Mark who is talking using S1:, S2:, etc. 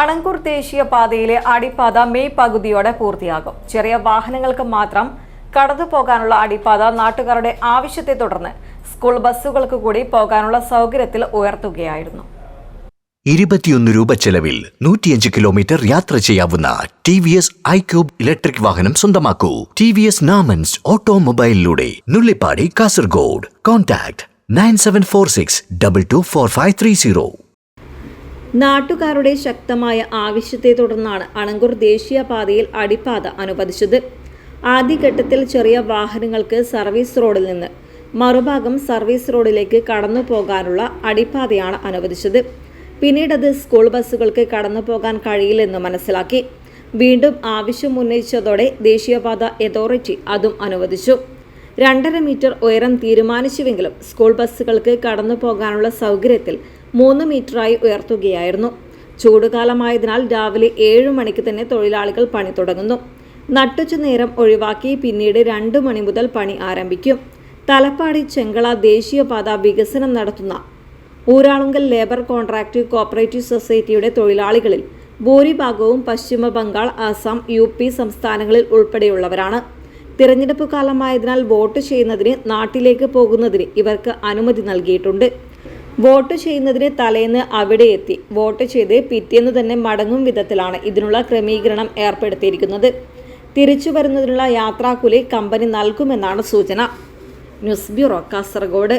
S1: അണങ്കൂർ ദേശീയപാതയിലെ അടിപ്പാത മെയ് പകുതിയോടെ പൂർത്തിയാകും. ചെറിയ വാഹനങ്ങൾക്ക് മാത്രം കടന്നു പോകാനുള്ള അടിപ്പാത നാട്ടുകാരുടെ ആവശ്യത്തെ തുടർന്ന് സ്കൂൾ ബസ്സുകൾക്ക് കൂടി പോകാനുള്ള സൗകര്യത്തിൽ ഉയർത്തുകയായിരുന്നു.
S2: ഇരുപത്തിയൊന്ന് രൂപ ചെലവിൽ നൂറ്റിയഞ്ച് കിലോമീറ്റർ യാത്ര ചെയ്യാവുന്ന T V S iQube electric വാഹനം സ്വന്തമാക്കൂ. ടി വി എസ് നാമൻസ് ഓട്ടോമൊബൈലിലൂടെ Nullippady Kasaragod. Contact nine seven four six double two four five three zero.
S1: നാട്ടുകാരുടെ ശക്തമായ ആവശ്യത്തെ തുടർന്നാണ് അണങ്കൂർ ദേശീയപാതയിൽ അടിപ്പാത അനുവദിച്ചത്. ആദ്യഘട്ടത്തിൽ ചെറിയ വാഹനങ്ങൾക്ക് സർവീസ് റോഡിൽ നിന്ന് മറുഭാഗം സർവീസ് റോഡിലേക്ക് കടന്നു പോകാനുള്ള അടിപ്പാതയാണ് അനുവദിച്ചത്. പിന്നീടത് സ്കൂൾ ബസ്സുകൾക്ക് കടന്നു പോകാൻ കഴിയില്ലെന്ന് മനസ്സിലാക്കി. വീണ്ടും ആവശ്യം ഉന്നയിച്ചതോടെ ദേശീയപാത അതോറിറ്റി അതും അനുവദിച്ചു. രണ്ടര മീറ്റർ ഉയരം തീരുമാനിച്ചുവെങ്കിലും സ്കൂൾ ബസ്സുകൾക്ക് കടന്നു പോകാനുള്ള സൗകര്യത്തിൽ മൂന്ന് മീറ്ററായി ഉയർത്തുകയായിരുന്നു. ചൂടുകാലമായതിനാൽ രാവിലെ ഏഴു മണിക്ക് തന്നെ തൊഴിലാളികൾ പണി തുടങ്ങുന്നു. നട്ടുച്ച നേരം ഒഴിവാക്കി പിന്നീട് രണ്ടു മണി മുതൽ പണി ആരംഭിക്കും. തലപ്പാടി ചെങ്കള ദേശീയപാത വികസനം നടത്തുന്ന ഊരാളുങ്കൽ ലേബർ കോൺട്രാക്റ്റീവ് കോപ്പറേറ്റീവ് സൊസൈറ്റിയുടെ തൊഴിലാളികളിൽ ഭൂരിഭാഗവും പശ്ചിമ ബംഗാൾ ആസാം യു പി സംസ്ഥാനങ്ങളിൽ ഉൾപ്പെടെയുള്ളവരാണ്. തിരഞ്ഞെടുപ്പ് കാലമായതിനാൽ വോട്ട് ചെയ്യുന്നതിന് നാട്ടിലേക്ക് പോകുന്നതിന് ഇവർക്ക് അനുമതി നൽകിയിട്ടുണ്ട്. വോട്ട് ചെയ്യുന്നതിന് തലേന്ന് അവിടെ എത്തി. വോട്ട് ചെയ്ത് പിറ്റേന്ന് തന്നെ മടങ്ങും വിധത്തിലാണ് ഇതിനുള്ള ക്രമീകരണം ഏർപ്പെടുത്തിയിരിക്കുന്നത്. തിരിച്ചു വരുന്നതിനുള്ള യാത്രാക്കൂലി കമ്പനി നൽകുമെന്നാണ് സൂചന. News bureau Kasaragod.